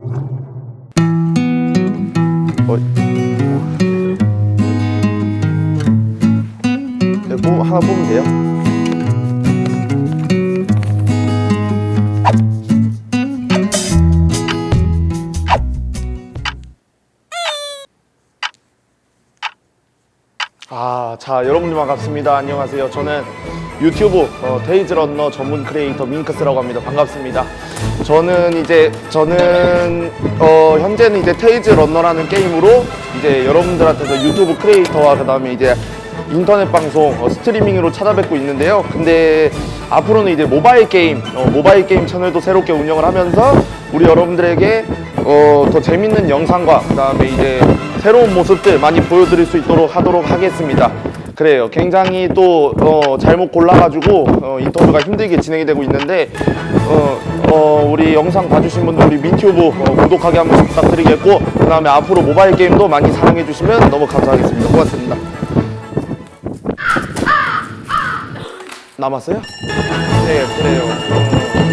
네, 뽑, 하나 뽑으면 돼요? 아, 자, 여러분들 반갑습니다. 안녕하세요. 저는 유튜브 어, 데이즈 런너 전문 크리에이터 밍크스라고 합니다. 반갑습니다. 저는 이제 저는 어, 현재는 이제 테이즈 런너라는 게임으로 이제 여러분들한테서 유튜브 크리에이터와 그다음에 이제 인터넷 방송 어, 스트리밍으로 찾아뵙고 있는데요. 근데 앞으로는 이제 모바일 게임 어, 모바일 게임 채널도 새롭게 운영을 하면서 우리 여러분들에게 어, 더 재밌는 영상과 그다음에 이제 새로운 모습들 많이 보여드릴 수 있도록 하도록 하겠습니다. 그래요. 굉장히 또 어, 잘못 골라가지고 어, 인터뷰가 힘들게 진행이 되고 있는데 어, 어, 우리 영상 봐주신 분들 우리 민튜브 어, 구독하기 한 번씩 부탁드리겠고 그 다음에 앞으로 모바일 게임도 많이 사랑해 주시면 너무 감사하겠습니다. 고맙습니다. 남았어요? 네, 그래요. 어,